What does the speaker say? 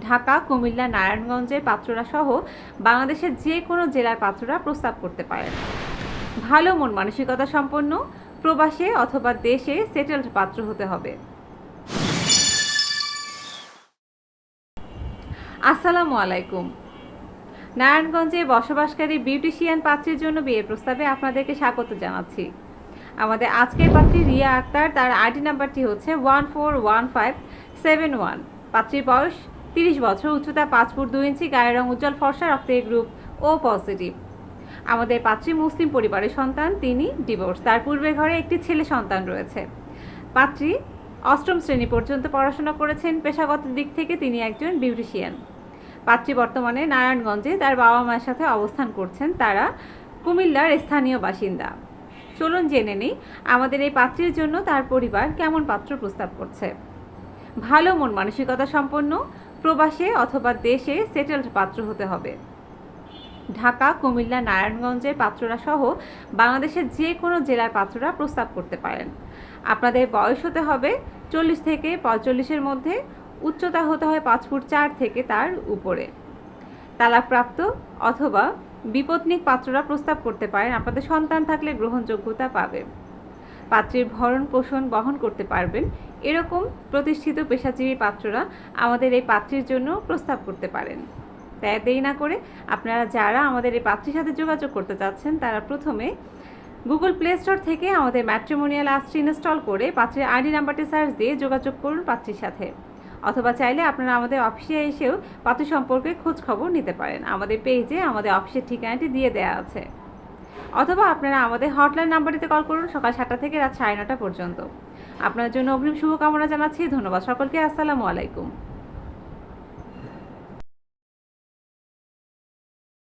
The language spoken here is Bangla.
ঢাকা, কুমিল্লা, নারায়ণগঞ্জের পাত্ররা সহ বাংলাদেশের যে কোনো জেলার পাত্ররা প্রস্তাব করতে পারেন। ভালো মন মানসিকতা সম্পন্ন, প্রবাসে অথবা দেশে সেটেলড পাত্র হতে হবে। আসসালামু আলাইকুম। নারায়ণগঞ্জে বসবাসকারী বিউটিশিয়ান পাত্রের জন্য বিয়ের প্রস্তাবে আপনাদেরকে স্বাগত জানাচ্ছি। আমাদের আজকের পাত্রী রিয়া আক্তার, তার আইডি নাম্বারটি হচ্ছে one four one five seven one. পাত্রীর বয়স তিরিশ বছর উচ্চতা পাঁচ ফুট দুই ইঞ্চি, গায়ের রং উজ্জ্বল, ফর্সা রক্তের গ্রুপ ও পজিটিভ। আমাদের পাত্রী মুসলিম পরিবারের সন্তান, তিনি ডিভোর্স তার পূর্বে ঘরে একটি ছেলে সন্তান রয়েছে। পাত্রী অষ্টম শ্রেণি পর্যন্ত পড়াশোনা করেছেন। পেশাগত দিক থেকে তিনি একজন বিউটিশিয়ান। পাত্রী বর্তমানে নারায়ণগঞ্জে তার বাবা মায়ের সাথে অবস্থান করছেন। তারা কুমিল্লার স্থানীয় বাসিন্দা। চলুন জেনে নিই, আমাদের এই পাত্রীর জন্য তার পরিবার কেমন পাত্র প্রস্তাব করছে। ভালো মন মানসিকতা সম্পন্ন প্রবাসে অথবা দেশে সেটেলড পাত্র হতে হবে। ঢাকা, কুমিল্লা, নারায়ণগঞ্জের পাত্ররা সহ বাংলাদেশের যে কোনো জেলার পাত্ররা প্রস্তাব করতে পারেন। আপনাদের বয়স হতে হবে চল্লিশ থেকে পঁয়তাল্লিশের মধ্যে, উচ্চতা হতে হয় পাঁচ ফুট চার থেকে তার উপরে। তালাকপ্রাপ্ত অথবা বিপত্নিক পাত্ররা প্রস্তাব করতে পারেন, আপনাদের সন্তান থাকলে গ্রহণযোগ্যতা পাবে। পাত্রীর ভরণ পোষণ বহন করতে পারবেন। এরকম প্রতিষ্ঠিত পেশাজীবী পাত্ররা আমাদের এই পাত্রীর জন্য প্রস্তাব করতে পারেন। তাই দেরি না করে আপনারা যারা আমাদের এই পাত্রীর সাথে যোগাযোগ করতে চাচ্ছেন, তারা প্রথমে গুগল প্লে স্টোর থেকে আমাদের ম্যাট্রিমোনিয়াল অ্যাপসটি ইনস্টল করে পাত্রের আইডি নাম্বারটি সার্চ দিয়ে যোগাযোগ করুন পাত্রীর সাথে। অথবা চাইলে আপনারা আমাদের অফিসে এসেও পাত্র সম্পর্কে খোঁজ খবর নিতে পারেন। আমাদের পেজে আমাদের অফিসের ঠিকানাটি দিয়ে দেওয়া আছে। অথবা আপনারা আমাদের হটলাইন নাম্বারটিতে কল করুন সকাল সাতটা থেকে রাত সাড়ে নটা পর্যন্ত। আপনার জন্য অগ্রিম শুভকামনা জানাচ্ছি। ধন্যবাদ সকলকে। আসসালামু আলাইকুম।